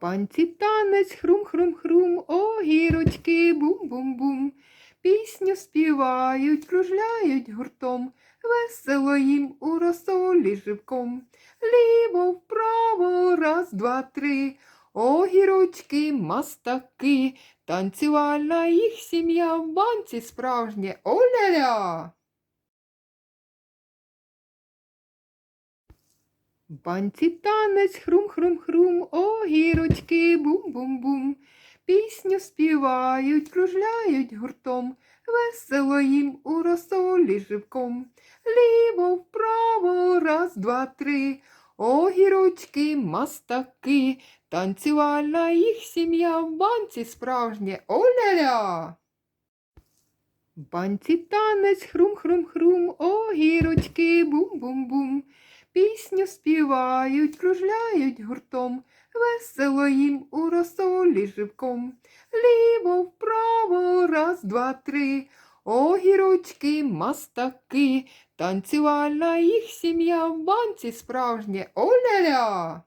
банці танець, хрум-хрум-хрум, огірочки, бум-бум-бум. Пісню співають, кружляють гуртом, весело їм у розсолі живком. Ліво, вправо, раз, два, три. Огірочки, мастаки, танцювальна їх сім'я в банці справжнє оля-ля. Банці танець, хрум-хрум-хрум, огірочки, бум-бум-бум. Пісню співають, кружляють гуртом, весело їм у розсолі живком. Ліво, вправо, раз, два, три. Огірочки, мастаки, танцювальна їх сім'я в банці справжнє оля-ля. Банці танець, хрум-хрум-хрум, огірочки, бум-бум-бум. Пісню співають, кружляють гуртом, весело їм у розсолі живком. Ліво, вправо, раз, два, три. Огірочки, мастаки, танцювальна їх сім'я в банці справжнє оля-ля.